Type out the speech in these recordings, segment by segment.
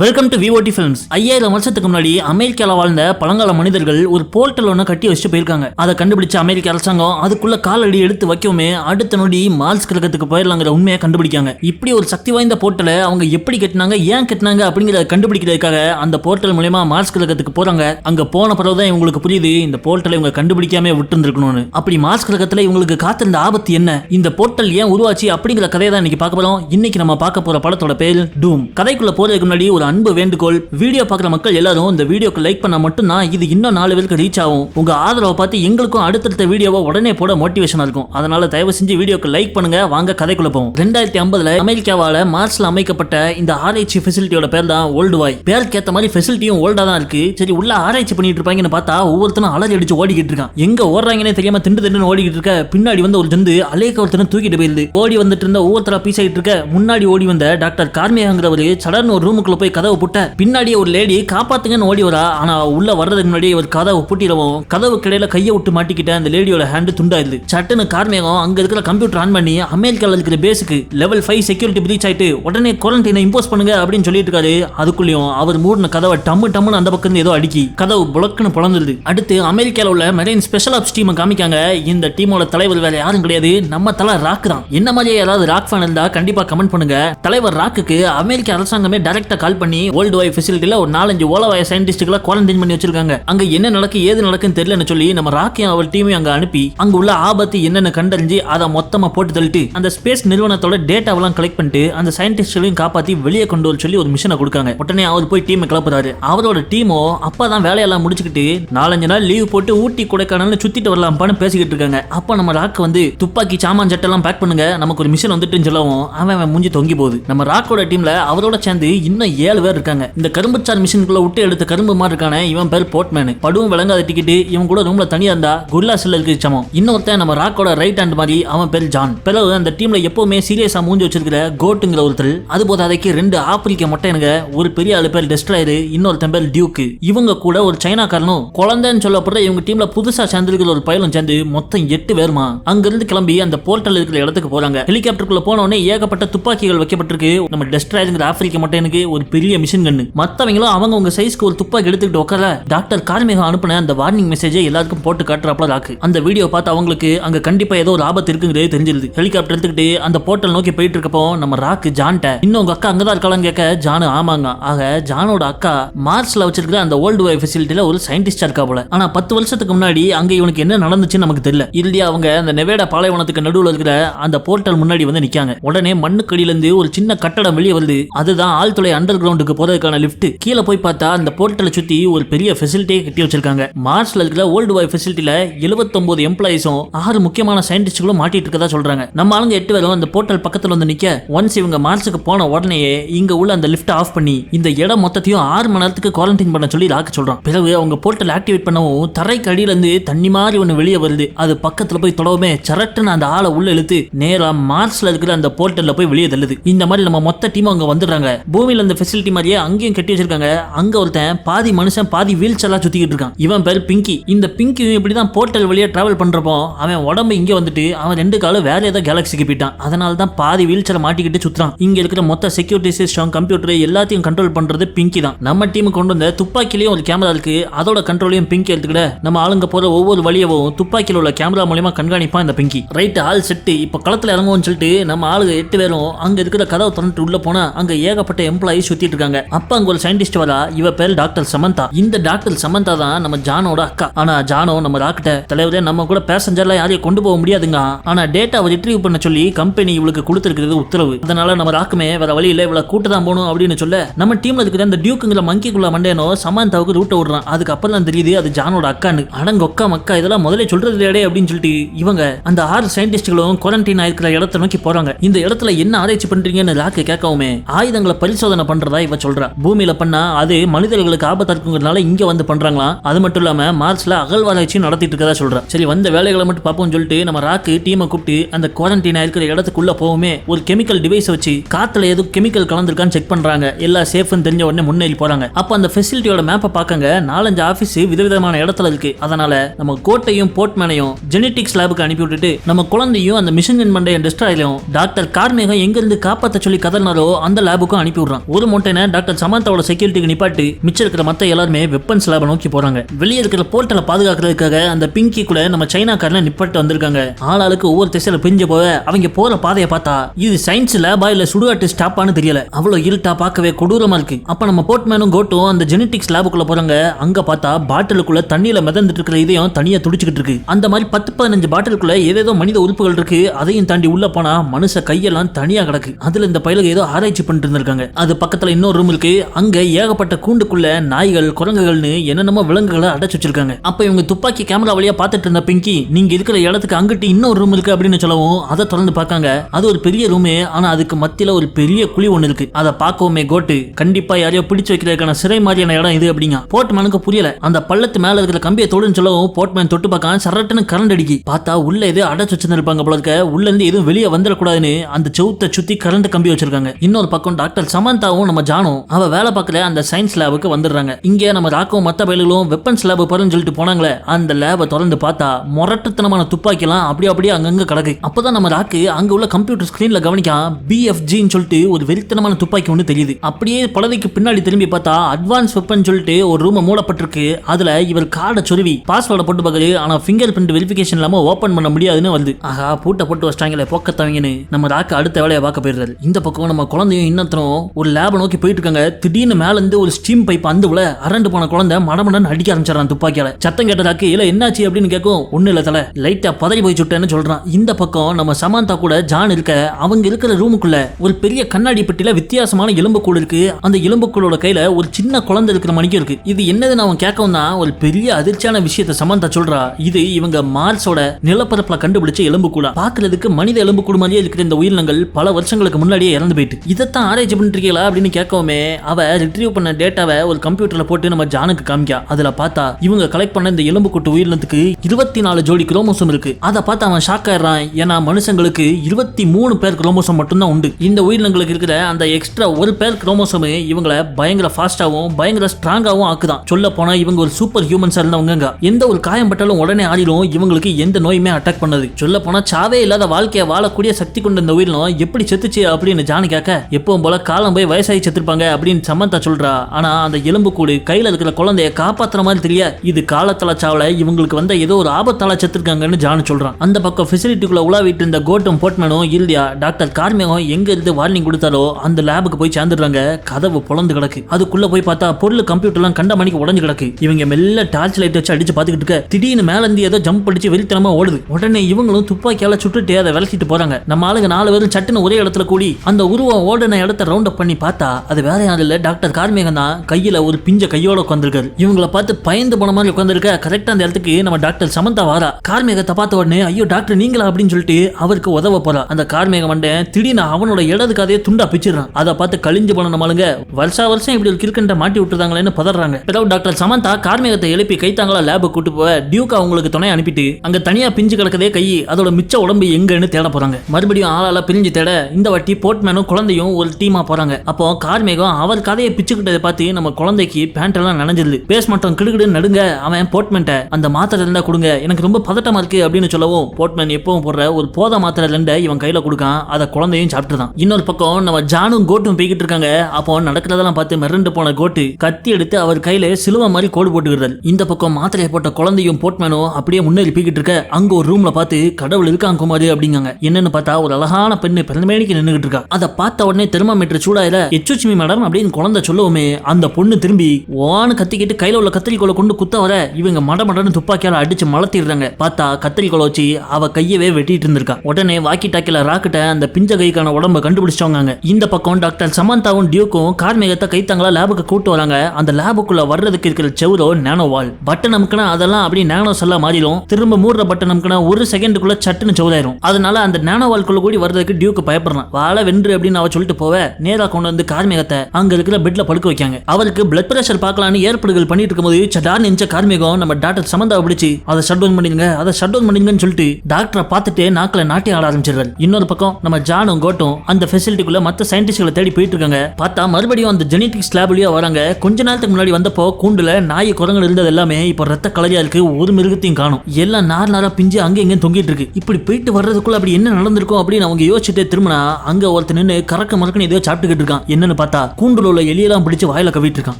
Welcome to VOD films ஐயாயிரம் வருஷத்துக்கு முன்னாடி அமெரிக்கால வாழ்ந்த பழங்கால மனிதர்கள் ஒரு போர்ட்டல் ஒன்று கட்டி வச்சுட்டு போயிருக்காங்க. அதை கண்டுபிடிச்ச அமெரிக்க அரசாங்கம் அதுக்குள்ள காலடி எடுத்து வைக்கவுமே அடுத்த நொடி மார்ஸ் கிரகத்துக்கு போயிடலாங்கிற உண்மையை கண்டுபிடிக்காங்க. இப்படி ஒரு சக்தி வாய்ந்த போர்ட்டலை அவங்க எப்படி கட்டினாங்க ஏன் கட்டினாங்க அப்படிங்கிறத கண்டுபிடிக்கிறதுக்காக அந்த போர்ட்டல் மூலயமா மார்ஸ் கிரகத்துக்கு போறாங்க. அங்க போன பிறகுதான் இவங்களுக்கு புரியுது இந்த போர்ட்டலை இவங்க கண்டுபிடிக்காம விட்டுருந்துருக்கணும்னு. அப்படி மார்ஸ் கிரகத்துல இவங்களுக்கு காத்திருந்த ஆபத்து என்ன? இந்த போர்ட்டல் ஏன் உருவாச்சு அப்படிங்கிற கதையை தான் இன்னைக்கு பார்க்க போறோம். இன்னைக்கு நம்ம பார்க்க போற படத்தோட பேர் டூம் கதைக்குள்ள போறதுக்கு முன்னாடி ஒரு அன்பு வேண்டுகோள். வீடியோ பார்க்குற மக்கள் எல்லாரும் இந்த வீடியோக்கு லைக் பண்ணா மட்டும்தான் இது இன்னும் நாலு பேருக்கு ரீச் ஆகும். உங்க ஆதரவை பார்த்து எங்களுக்கும் அடுத்தடுத்த வீடியோவை உடனே போட மோட்டிவேஷனா இருக்கும். அதனால தயவு செஞ்சு வீடியோக்கு லைக் பண்ணுங்க. வாங்க கதைக்குள்ள போவோம். ரெண்டாயிரத்தி ஐம்பதுல அமெரிக்காவால மார்ச்ல அமைக்கப்பட்ட இந்த ஆராய்ச்சி ஃபெசிலிட்டியோட பேர் தான் ஓல்டு வாய் பேருக்கு ஏத்த மாதிரி ஃபெசிலிட்டியும் ஓல்டா தான் இருக்கு. சரி உள்ள ஆராய்ச்சி பண்ணிட்டு இருப்பாங்கன்னு பார்த்தா ஒவ்வொருத்தனும் அலறி அடிச்சு ஓடிக்கிட்டு இருக்கான். எங்க ஓடுறாங்கன்னே தெரியாம திண்டு திண்டுன்னு ஓடிக்கிட்டு இருக்க பின்னாடி வந்து ஒரு ஜந்து அலேக்க ஒருத்தனை தூக்கிட்டு போயிருது. ஓடி வந்துட்டு இருந்த ஒவ்வொருத்தரா பீஸ் ஆகிட்டு இருக்க முன்னாடி ஓடி வந்த டாக்டர் கார்மியாங்கிறவரு சடர்னு ஒரு ரூமுக்குள்ள போய் கதவை புட்ட பின்னாடியே ஒரு லேடி காப்பாத்துங்கன்னு ஓடி வரா. ஆனா உள்ள வர்றதுக்கு முன்னாடி ஒரு கதவை பூட்டிடவும் கதவு கடையில கையை விட்டு மாட்டிக்கிட்ட அந்த லேடியோட ஹேண்டு துண்டாயிருது. சட்டுன்னு கார்மேகம் அங்க இருக்கிற கம்ப்யூட்டர் ஆன் பண்ணி அமெரிக்கால இருக்கிற பேஸுக்கு லெவல் ஃபைவ் செக்யூரிட்டி பிரீச் ஆயிட்டு உடனே குவாரண்டைனை இம்போஸ் பண்ணுங்க அப்படின்னு சொல்லிட்டு இருக்காரு. அதுக்குள்ளயும் அவர் மூடின கதவை டம்மு டம்முன்னு அந்த பக்கம் ஏதோ அடிக்கி கதவு புலக்குன்னு புலந்துருது. அடுத்து அமெரிக்கால உள்ள மெரைன் ஸ்பெஷல் ஆப்ஸ் டீமை காமிக்காங்க. இந்த டீமோட தலைவர் வேற யாரும் கிடையாது. நம்ம தலை ராக் தான். என்ன மாதிரியே ஏதாவது ராக் ஃபேன் இருந்தா கண்டிப்பா கமெண்ட் பண்ணுங்க. தலைவர் ராக்குக்கு அமெரிக்க அரசாங்கமே டைரக்டா கால் பண்ணி வேர்ல்டு வை ஃபெசிலிட்டியில் ஒரு நாலஞ்சு ஓலவாய சயின்டிஸ்டுகளை குவாரண்டைன் பண்ணி வச்சிருக்காங்க. அங்கே என்ன நடக்கு ஏது நடக்குன்னு தெரியலன்னு சொல்லி நம்ம ராக்கையும் அவர் டீமையும் அங்கே அனுப்பி அங்கே உள்ள ஆபத்து என்னென்னு கண்டறிஞ்சு அதை மொத்தமாக போட்டு தள்ளிட்டு அந்த ஸ்பேஸ் நிறுவனத்தோட டேட்டாவெல்லாம் கலெக்ட் பண்ணிட்டு அந்த சயின்டிஸ்ட்களையும் காப்பாற்றி வெளியே கொண்டு வர சொல்லி ஒரு மிஷனை கொடுக்காங்க. உடனே அவர் போய் டீமை கிளப்புறாரு. அவரோட டீமோ அப்பதான் வேலையெல்லாம் முடிச்சுக்கிட்டு நாலஞ்சு நாள் லீவ் போட்டு ஊட்டி கொடைக்கானல் சுத்திட்டு வரலாம்ப்பான்னு பேசிக்கிட்டு இருக்காங்க. அப்போ நம்ம ராக் வந்து துப்பாக்கி சாமான் சட்டெல்லாம் பேக் பண்ணுங்க நமக்கு ஒரு மிஷன் வந்துட்டுன்னு சொல்லவும் அவன் அவன் மூஞ்சி தொங்கி போகுது. நம்ம ராக்கோட டீம்ல அவரோட சேர்ந்து இன்னும் ஏழு பேர் இருக்காங்க. இந்த கரும்புச்சார் மிஷினுக்குள்ள விட்டு எடுத்த கரும்பு மாதிரி இருக்கானே இவன் பேர் போர்ட்மேனு படுவும் விளங்காத டிக்கெட்டு இவன் கூட ரூம்ல தனியா இருந்தா குர்லா சில்ல இருக்கு சமம். இன்னொருத்தன் நம்ம ராக்கோட ரைட் ஹேண்ட் மாதிரி அவன் பேர் ஜான். பிறகு அந்த டீம்ல எப்பவுமே சீரியஸா மூஞ்சி வச்சிருக்கிற கோட்டுங்கிற ஒருத்தர் அது போதாதைக்கு ரெண்டு ஆப்பிரிக்க மொட்டைனுங்க ஒரு பெரிய ஆளு பேர் டெஸ்ட்ராயரு இன்னொருத்தன் பேர் டியூக்கு இவங்க கூட ஒரு சைனாக்காரனும் குழந்தைன்னு சொல்லப்படுற இவங்க டீம்ல புதுசா சேர்ந்திருக்கிற ஒரு பயலும் சேர்ந்து மொத்தம் எட்டு பேருமா. அங்கிருந்து கிளம்பி அந்த போர்ட்டல் இருக்கிற இடத்துக்கு போறாங்க. ஹெலிகாப்டருக்குள்ள போனோடனே ஏகப்பட்ட துப்பாக்கிகள் வைக்கப்பட்டிருக்கு. நம்ம டெஸ்ட்ராயருங்கிற ஆப்பிரிக்க மொட்டைனுக்கு ஒரு பெரிய மிஷின் கண்ணு மத்தவங்களும் அவங்க உங்க சைஸ்க்கு ஒரு துப்பாக்கி எடுத்துக்கிட்டு உட்கார டாக்டர் கார்மேகம் அனுப்பின அந்த வார்னிங் மெசேஜை எல்லாருக்கும் போட்டு காட்டுறாப்ல ராக்கு. அந்த வீடியோ பார்த்து அவங்களுக்கு அங்க கண்டிப்பா ஏதோ ஒரு ஆபத்து இருக்குங்கிறது தெரிஞ்சிருது. ஹெலிகாப்டர் எடுத்துக்கிட்டு அந்த போர்ட்டல் நோக்கி போயிட்டு இருக்கப்போ நம்ம ராக்கு ஜான்ட்ட இன்னும் உங்க அக்கா அங்கதான் இருக்காளான்னு கேட்க ஜானு ஆமாங்க. ஆக ஜானோட அக்கா மார்ஸ்ல வச்சிருக்கிற அந்த ஓல்டு வை ஃபெசிலிட்டியில ஒரு சயின்டிஸ்டா இருக்கா போல ஆனா பத்து வருஷத்துக்கு முன்னாடி அங்க இவனுக்கு என்ன நடந்துச்சுன்னு நமக்கு தெரியல. இறுதியா அவங்க அந்த நெவேடா பாலைவனத்துக்கு நடுவில் இருக்கிற அந்த போர்ட்டல் முன்னாடி வந்து நிக்காங்க. உடனே மண்ணுக்கடியில இருந்து ஒரு சின்ன கட்டடம் வெளியே வருது. அதுதான் ஆழ்துளை அண்டர் கிரவுண்டுக்கு போறதுக்கான லிஃப்ட் கீழே போய் பார்த்தா அந்த போர்ட்டலை சுத்தி ஒரு பெரிய ஃபெசிலிட்டியே கட்டி வச்சிருக்காங்க. மார்ஸ்ல இருக்கிற ஓல்டு வாய் ஃபெசிலிட்டியில 79 எம்ப்ளாயிஸும் ஆறு முக்கியமான சயின்டிஸ்டுகளும் மாட்டிட்டு இருக்கதா சொல்றாங்க. நம்ம ஆளுங்க எட்டு பேரும் அந்த போர்ட்டல் பக்கத்துல வந்து நிக்க ஒன்ஸ் இவங்க மார்ஸுக்கு போன உடனேயே இங்க உள்ள அந்த லிஃப்ட் ஆஃப் பண்ணி இந்த இடம் மொத்தத்தையும் ஆறு மணி நேரத்துக்கு குவாரண்டைன் பண்ண சொல்லி ராக்க சொல்றான். பிறகு அவங்க போர்ட்டல் ஆக்டிவேட் பண்ணவும் தரைக்கு அடியில இருந்து தண்ணி மாதிரி ஒன்று வெளியே வருது. அது பக்கத்துல போய் தொடவுமே சரட்டுன்னு அந்த ஆளை உள்ள இழுத்து நேரா மார்ஸ்ல இருக்கிற அந்த போர்ட்டல்ல போய் வெளியே தள்ளுது. இந்த மாதிரி நம்ம மொத்த டீம் அங்க வந்துடுறாங்க. பூமியில அந்த ஃபெசிலிட்டி மாதிரியே அங்கேயும் கட்டி வச்சிருக்காங்க. அங்க ஒருத்தன் பாதி மனுஷன் பாதி வீல் சேரா சுத்திக்கிட்டு இருக்கான். இவன் பேர் பிங்கி. இந்த பிங்கியும் இப்படிதான் போர்ட்டல் வழியா டிராவல் பண்றப்போ அவன் உடம்பு இங்க வந்துட்டு அவன் ரெண்டு காலம் வேற ஏதோ கேலக்சிக்கு போயிட்டான். அதனால தான் பாதி வீல் சேரை மாட்டிக்கிட்டு சுத்துறான். இங்க இருக்கிற மொத்த செக்யூரிட்டி சிஸ்டம் கம்ப்யூட்டர் எல்லாத்தையும் கண்ட்ரோல் பண்றது பிங்கி தான். நம்ம டீம் கொண்டு வந்த துப்பாக்கிலையும் ஒரு கேமரா இருக்கு. அதோட கண்ட்ரோலையும் பிங்கி எடுத்துக்கிட நம்ம ஆளுங்க போற ஒவ்வொரு வழியவும் துப்பாக்கியில் உள்ள கேமரா மூலியமா கண்காணிப்பான் இந்த பிங்கி. ரைட் ஆள் செட்டு இப்ப களத்துல இறங்குவோம்னு சொல்லிட்டு நம்ம ஆளுங்க எட்டு பேரும் அங்க இருக்கிற கதவை திறந்துட்டு உள்ள போனா அங்க ஏகப்பட்ட எம்ப்ளாயி சுத்திட்டு இருக்காங்க. அப்ப அங்க ஒரு சயின்டிஸ்ட் வரா இவ பேர் டாக்டர் சமந்தா. இந்த டாக்டர் சமந்தா தான் நம்ம ஜானோட அக்கா. ஆனா ஜானோ நம்ம ராக்கிட்ட தலைவரே நம்ம கூட பேசஞ்சர்ல யாரையும் கொண்டு போக முடியாதுங்க. ஆனா டேட்டாவை ரிட்ரீவ் பண்ண சொல்லி கம்பெனி இவளுக்கு கொடுத்துருக்கிறது உத்தரவு. அதனால நம்ம ராக்குமே வேற வழி இல்ல இவளை கூட்டு தான் போகணும் அப்படின்னு சொல்ல நம்ம டீம்ல இருக்கிற அந்த டியூக்குங்கிற மங்கிக்குள்ள மண்டேனோ சமந்தாவுக்கு ரூட்டை விடுறான். அதுக்கப்புறம் தான் தெரியுது அது ஜானோட அக்கான்னு. அடங்க ஒக்கா மக்கா இதெல்லாம் முதல்ல சொல்றது இல்லையே அப்படின்னு சொல்லிட்டு இவங்க அந்த ஆறு சயின்டிஸ்டுகளும் குவாரண்டைன் ஆயிருக்கிற இடத்தை நோக்கி போறாங்க. இந்த இடத்துல என்ன ஆராய்ச்சி பண்றீங்கன்னு ராக்கு கேட்கவுமே ஆயுதங்களை பரிசோதனை பண்றதா இவ சொல்றா. பூமியில பண்ணா அது மனிதர்களுக்கு ஆபத்தா இருக்குங்கிறதுனால இங்க வந்து பண்றாங்களாம். அது மட்டும் இல்லாம மார்ச்ல அகழ்வாராய்ச்சி நடத்திட்டு இருக்கதா சொல்றா. சரி வந்த வேலைகளை மட்டும் பார்ப்போம் சொல்லிட்டு நம்ம ராக்கு டீமை கூப்பிட்டு அந்த குவாரண்டைனா இருக்கிற இடத்துக்குள்ள போகுமே ஒரு கெமிக்கல் டிவைஸ் வச்சு காத்துல எதுவும் கெமிக்கல் கலந்துருக்கான்னு செக் பண்றாங்க. எல்லா சேஃப்னு தெரிஞ்ச உடனே முன்னேறி போறாங்க. அப்ப அந்த ஃபெசிலிட்டியோட மேப்பை பார்க்கங்க. நாலஞ்சு ஆபீஸ் விதவிதமான இடத்துல இருக்கு. அதனால நம்ம கோட்டையும் போர்ட்மேனையும் ஜெனட்டிக்ஸ் லேபுக்கு அனுப்பி விட்டுட்டு நம்ம குழந்தையும் அந்த மிஷன் மண்டைய டிஸ்ட்ராயிலையும் டாக்டர் கார்மேகம் எங்க இருந்து காப்பாத்த சொல்லி கதறினாரோ அந்த லேபுக்கும் அனுப்பி விடுறான். ஒரு மொட்டை மவுண்டனை டாக்டர் சமந்தாவோட செக்யூரிட்டிக்கு நிப்பாட்டு மிச்சம் இருக்கிற மத்த எல்லாருமே வெப்பன்ஸ் லேப நோக்கி போறாங்க. வெளியே இருக்கிற போர்ட்டலை பாதுகாக்கிறதுக்காக அந்த பிங்கி கூட நம்ம சைனாக்காரன நிப்பாட்டு வந்திருக்காங்க. ஆளாளுக்கு ஒவ்வொரு திசையில பிரிஞ்சு போக அவங்க போற பாதையை பார்த்தா இது சயின்ஸ் லேபா இல்ல சுடுகாட்டு ஸ்டாப்பான்னு தெரியல. அவ்வளவு இருட்டா பார்க்கவே கொடூரமா இருக்கு. அப்ப நம்ம போர்ட்மேனும் கோட்டும் அந்த ஜெனட்டிக்ஸ் லேபுக்குள்ள போறாங்க. அங்க பார்த்தா பாட்டிலுக்குள்ள தண்ணியில மிதந்துட்டு இருக்கிற இதயம் தனியா துடிச்சுக்கிட்டு இருக்கு. அந்த மாதிரி பத்து பதினஞ்சு பாட்டிலுக்குள்ள ஏதேதோ மனித உறுப்புகள் இருக்கு. அதையும் தாண்டி உள்ள போனா மனுஷ கையெல்லாம் தனியா கிடக்கு. அதுல இந்த பயிலுக்கு ஏதோ ஆராய்ச்சி பண்ணிட்டு இருந்திருக்காங்க. அது பக்கத்துல இன்னொரு ரூம் இருக்கு. அங்க ஏகப்பட்ட கூண்டுக்குள்ள நாய்கள் குரங்குகள்னு என்னென்னமோ விலங்குகளை அடைச்சு வச்சிருக்காங்க. அப்ப இவங்க துப்பாக்கி கேமரா வழியா பார்த்துட்டு இருந்த பிங்கி நீங்க இருக்கிற இடத்துக்கு அங்கிட்டு இன்னொரு ரூம் இருக்கு அப்படின்னு சொல்லவும் அதை திறந்து பார்க்காங்க. அது ஒரு பெரிய ரூமு ஆனா அதுக்கு மத்தியில ஒரு பெரிய குழி ஒண்ணு இருக்கு. அதை பார்க்கவுமே கோட்டு. கண்டிப்பா யாரையோ பிடிச்சு வைக்கிறதுக்கான சிறை மாதிரியான இடம் இது அப்படிங்க. போர்ட்மேனுக்கு புரியல. அந்த பள்ளத்து மேல இருக்கிற கம்பியை தொடுன்னு சொல்லவும் போர்ட்மேன் தொட்டு பார்க்க சரட்டுன்னு கரண்ட் அடிக்கி. பார்த்தா உள்ள எது அடைச்சு வச்சிருந்திருப்பாங்க போல இருக்க. உள்ள இருந்து எதுவும் வெளியே வந்துடக்கூடாதுன்னு அந்த செவுத்தை சுத்தி கரண்ட் கம்பி வச்சிருக்காங்க. இன்னொரு பக்கம் டாக்டர் சமந்தாவும் நம்ம ஜானும் அவ வேலை பார்க்கல அந்த சயின்ஸ் லேபுக்கு வந்துடுறாங்க. இங்க நம்ம ராக்கும் மத்த பயில்களும் வெப்பன்ஸ் லேப் போறேன்னு சொல்லிட்டு போனாங்களே அந்த லேபை திறந்து பார்த்தா முரட்டுத்தனமான துப்பாக்கிலாம் அப்படியே அப்படியே அங்கங்க கிடக்கு. அப்பதான் நம்ம ராக்கு அங்க உள்ள கம்ப்யூட்டர் ஸ்கிரீன்ல கவனிக்கா பிஎஃப்ஜின்னு சொல்லிட்டு ஒரு வெறித்தனமான துப்பாக்கி ஒன்று தெரியுது. அப்படியே பலதைக்கு பின்னாடி திரும்பி பார்த்தா அட்வான்ஸ் வெப்பன் சொல்லிட்டு ஒரு ரூம் மூடப்பட்டிருக்கு. அதுல இவர் கார்டை சொருவி பாஸ்வேர்டை போட்டு பார்க்குது ஆனா ஃபிங்கர் பிரிண்ட் வெரிஃபிகேஷன் இல்லாம ஓபன் பண்ண முடியாதுன்னு வருது. ஆஹா பூட்டை போட்டு வச்சிட்டாங்களே போக்கத்தவங்கன்னு நம்ம ராக்கு அடுத்த வேலையை பார்க்க போயிருந்தாரு இந்த பக்கம் நம்ம குழந்தையும் இன்னத்தனும் ஒரு லேபனும் நோக்கி போயிட்டு இருக்காங்க திடீர்னு மேல இருந்து ஒரு ஸ்டீம் பைப் அந்த உள்ள அரண்டு போன குழந்தை மடமடன் அடிக்க ஆரம்பிச்சிடறான் துப்பாக்கியால. சத்தம் கேட்டதாக்கு இல்ல என்னாச்சு? அப்படின்னு கேட்கும் ஒண்ணு இல்ல தல லைட்டா பதறி போய் சுட்டேன்னு சொல்றான். இந்த பக்கம் நம்ம சமாந்தா கூட ஜான் இருக்க அவங்க இருக்கிற ரூமுக்குள்ள ஒரு பெரிய கண்ணாடி பெட்டியில வித்தியாசமான எலும்புக்கூடு இருக்கு. அந்த எலும்புக்கூடோட கையில ஒரு சின்ன குழந்தை இருக்கிற மணிக்கு இருக்கு. இது என்னதுன்னு அவன் கேட்கவும் தான் ஒரு பெரிய அதிர்ச்சியான விஷயத்தை சமந்தா சொல்றா. இது இவங்க மார்ஸோட நிலப்பரப்புல கண்டுபிடிச்ச எலும்புக்கூடா பாக்குறதுக்கு மனித எலும்புக்கூடு மாதிரியே இருக்கிற இந்த உயிரினங்கள் பல வருஷங்களுக்கு முன்னாடியே இறந்து போயிட்டு. இதைத்தான் ஆராய்ச்சி பண்ணிட்டு இருக்கீங்களா அப்படின்னு கேட்கவுமே அவ ரிட்ரீவ் பண்ண டேட்டாவை ஒரு கம்ப்யூட்டர்ல போட்டு நம்ம ஜானுக்கு காமிக்கா. அதுல பார்த்தா இவங்க கலெக்ட் பண்ண இந்த எலும்புக்கூட்டு உயிரினத்துக்கு இருபத்தி நாலு ஜோடி குரோமோசோம் இருக்கு. அதை பார்த்து அவன் ஷாக் ஆயிடுறான். ஏன்னா மனுஷங்களுக்கு இருபத்தி மூணு பேர் குரோமோசோம் மட்டும்தான் உண்டு. இந்த உயிரினங்களுக்கு இருக்கிற அந்த எக்ஸ்ட்ரா ஒரு பேர் குரோமோசோம் இவங்களை பயங்கர ஃபாஸ்டாகவும் பயங்கர ஸ்ட்ராங்காகவும் ஆக்குதான். சொல்ல போனா இவங்க ஒரு சூப்பர் ஹியூமன்ஸா இருந்தவங்க எந்த ஒரு காயம் பட்டாலும் உடனே ஆடிடும் இவங்களுக்கு எந்த நோயுமே அட்டாக் பண்ணது. சொல்ல போனா சாவே இல்லாத வாழ்க்கையை வாழக்கூடிய சக்தி கொண்ட இந்த உயிரினம் எப்படி செத்துச்சு அப்படின்னு ஜானு கேட்க எப்பவும் போல காலம் போய் வயசாகி செத்துருப்பாங்க அப்படின்னு சமந்தா சொல்றா. ஆனா அந்த எலும்பு கூடு கையில இருக்கிற குழந்தைய காப்பாத்துற மாதிரி தெரிய இது காலத்தல சாவல இவங்களுக்கு வந்த ஏதோ ஒரு ஆபத்தால செத்துருக்காங்கன்னு ஜானு சொல்றான். அந்த பக்கம் ஃபெசிலிட்டிக்குள்ள உலாவிட்டு இருந்த கோட்டம் போட்மேனும் இல்லையா? டாக்டர் கார்மேகம் எங்க இருந்து வார்னிங் கொடுத்தாலோ அந்த லேபுக்கு போய் சேர்ந்துடுறாங்க. கதவு பொழந்து கிடக்கு. அதுக்குள்ள போய் பார்த்தா பொருள் கம்ப்யூட்டர்லாம் கண்ட மணிக்கு உடஞ்சு கிடக்கு. இவங்க மெல்ல டார்ச் லைட் வச்சு அடிச்சு பார்த்துக்கிட்டு இருக்க. திடீர்னு மேல இருந்து ஏதோ ஜம்ப் அடிச்சு வெளித்தனமா ஓடுது. உடனே இவங்களும் துப்பாக்கியால சுட்டுட்டு அதை விளக்கிட்டு போறாங்க. நம்ம ஆளுங்க நாலு பேரும் சட்டுன்னு ஒரே இடத்துல கூடி அந்த உருவம் ஓடின இடத்த ரவுண்ட் அப் பண்ணி பார்த்தா அது வேற யாரும் இல்லை. டாக்டர் கார்மேகன் தான் கையில் ஒரு பிஞ்ச கையோட உட்காந்துருக்காரு இவங்கள பார்த்து பயந்து போன மாதிரி உட்காந்துருக்க கரெக்டாக அந்த இடத்துக்கு நம்ம டாக்டர் சமந்தா வாரா. கார்மேகத்தை பார்த்த உடனே ஐயோ டாக்டர் நீங்களா? அப்படின்னு சொல்லிட்டு அவருக்கு உதவ போறா. அந்த கார்மேகம் வந்தேன் திடீர்னு அவனோட இடது காதையே துண்டா பிச்சிடுறான். அதை பார்த்து கழிஞ்சு போன நம்மளுங்க வருஷா வருஷம் இப்படி ஒரு கிரிக்கெட்டை மாட்டி விட்டுருந்தாங்களேன்னு பதறாங்க. பிறகு டாக்டர் சமந்தா கார்மேகத்தை எழுப்பி கைத்தாங்களா லேபுக்கு கூட்டு போக டியூக்கா அவங்களுக்கு துணை அனுப்பிட்டு அங்க தனியா பிஞ்சு கிடக்கதே கை அதோட மிச்ச உடம்பு எங்கன்னு தேட போறாங்க. மறுபடியும் ஆளால பிரிஞ்சு தேட இந்த வாட்டி போர்ட்மேனும் குழந்தையும் ஒரு டீமா போறாங்க. அப்போ கார்மேகம் அவர் கதையை பிச்சுக்கிட்டதை பார்த்து நம்ம குழந்தைக்கு பேண்ட் எல்லாம் நனைஞ்சிருது. பேஸ் மட்டும் கிடுகிடுன்னு நடுங்க அவன் போர்ட்மெண்ட்டை அந்த மாத்திரை இருந்தா கொடுங்க. எனக்கு ரொம்ப பதட்டமா இருக்கு அப்படின்னு சொல்லவும் போர்ட்மேன் எப்பவும் போடுற ஒரு போத மாத்திரை ரெண்டை இவன் கையில கொடுக்கான். அதை குழந்தையும் சாப்பிட்டுதான் இன்னொரு பக்கம் நம்ம ஜானும் கோட்டும் போய்கிட்டு இருக்காங்க. அப்போ நடக்கிறதெல்லாம் பார்த்து மிரண்டு போன கோட்டு கத்தி எடுத்து அவர் கையில சிலுவை மாதிரி கோடு போட்டுக்கிறது இந்த பக்கம் மாத்திரையை போட்ட குழந்தையும் போர்ட்மேனும் அப்படியே முன்னேறி போய்கிட்டு இருக்க அங்க ஒரு ரூம்ல பார்த்து கடவுள் இருக்காங்க குமாரி அப்படிங்காங்க. என்னன்னு பார்த்தா ஒரு அழகான பெண்ணு பிறந்தமேனிக்கு நின்றுகிட்டு இருக்கா. அதை பார்த்த உடனே தெர்மாமீட்டர் சூடாயில எச்சுச்சுமி மேடம் அப்படின்னு குழந்தை சொல்லவுமே அந்த பொண்ணு திரும்பி ஓன்னு கத்திக்கிட்டு கையில உள்ள கத்திரிக்கோலை கொண்டு குத்த வர இவங்க மட மடன்னு துப்பாக்கியால அடிச்சு மலத்திடுறாங்க பார்த்தா கத்திரிக்கோலை வச்சு அவ கையவே வெட்டிட்டு இருந்திருக்கா. உடனே வாக்கி டாக்கில ராக்கிட்ட அந்த பிஞ்ச கைக்கான உடம்ப கண்டுபிடிச்சவங்க இந்த பக்கம் டாக்டர் சமந்தாவும் டியூக்கும் கார்மேகத்தை கைத்தாங்களா லேபுக்கு கூட்டு வராங்க. அந்த லேபுக்குள்ள வர்றதுக்கு இருக்கிற செவரோ நேனோ வால் பட்டன் அமுக்குனா அதெல்லாம் அப்படியே நேனோ செல்லா மாறிடும். திரும்ப மூடுற பட்டன் அமுக்குனா ஒரு செகண்டுக்குள்ள சட்டுன்னு செவராயிரும். அதனால அந்த நேனோ வால்குள்ள கூடி வர்றதுக்கு டியூக்கு பயப்படுறான். வாழ வென்று அப்படின்னு அவ சொல்லிட்டு போவ. நேரா கொண்டு வந்து கார்மேகத்தை அங்க இருக்கிற பெட்ல படுக்க வைக்காங்க. அவருக்கு பிளட் பிரஷர் பார்க்கலான்னு ஏற்பாடுகள் பண்ணிட்டு இருக்கும்போது சடார் நினைச்ச கார்மேகம் நம்ம டாக்டர் சமந்தாவை பிடிச்சி அதை ஷட் டவுன் பண்ணிடுங்க அதை ஷட் டவுன் பண்ணிடுங்கன்னு சொல்லிட்டு டாக்டரை பார்த்துட்டு நாக்கில் நாட்டி ஆட ஆரம்பிச்சிடுறாரு. இன்னொரு பக்கம் நம்ம ஜானும் கோட்டும் அந்த ஃபெசிலிட்டிக்குள்ள மற்ற சயின்டிஸ்ட்களை தேடி போயிட்டு இருக்காங்க. பார்த்தா மறுபடியும் அந்த ஜெனட்டிக்ஸ் லேப்லயே வராங்க. கொஞ்ச நேரத்துக்கு முன்னாடி வந்தப்போ கூண்டுல நாய் குரங்கள் இருந்தது எல்லாமே இப்போ ரத்த கலரியா இருக்கு ஒரு மிருகத்தையும் காணும். எல்லாம் நார் நாரா பிஞ்சு அங்க எங்கே தொங்கிட்டு இருக்கு. இப்படி போயிட்டு வர்றதுக்குள்ள அப்படி என்ன நடந்திருக்கும் அப்படின்னு அவங்க யோசிச்சுட்டு திரும்பினா அங்க ஒருத்தர் நின்று கறக்க மறக்கன்னு ஏதோ சாப்பிட்டுக்கிட்டு இருக்கான். என்ன என்னன்னு பார்த்தா கூண்டுல உள்ள எலியெல்லாம் பிடிச்சு வாயில கவிட்டு இருக்கான்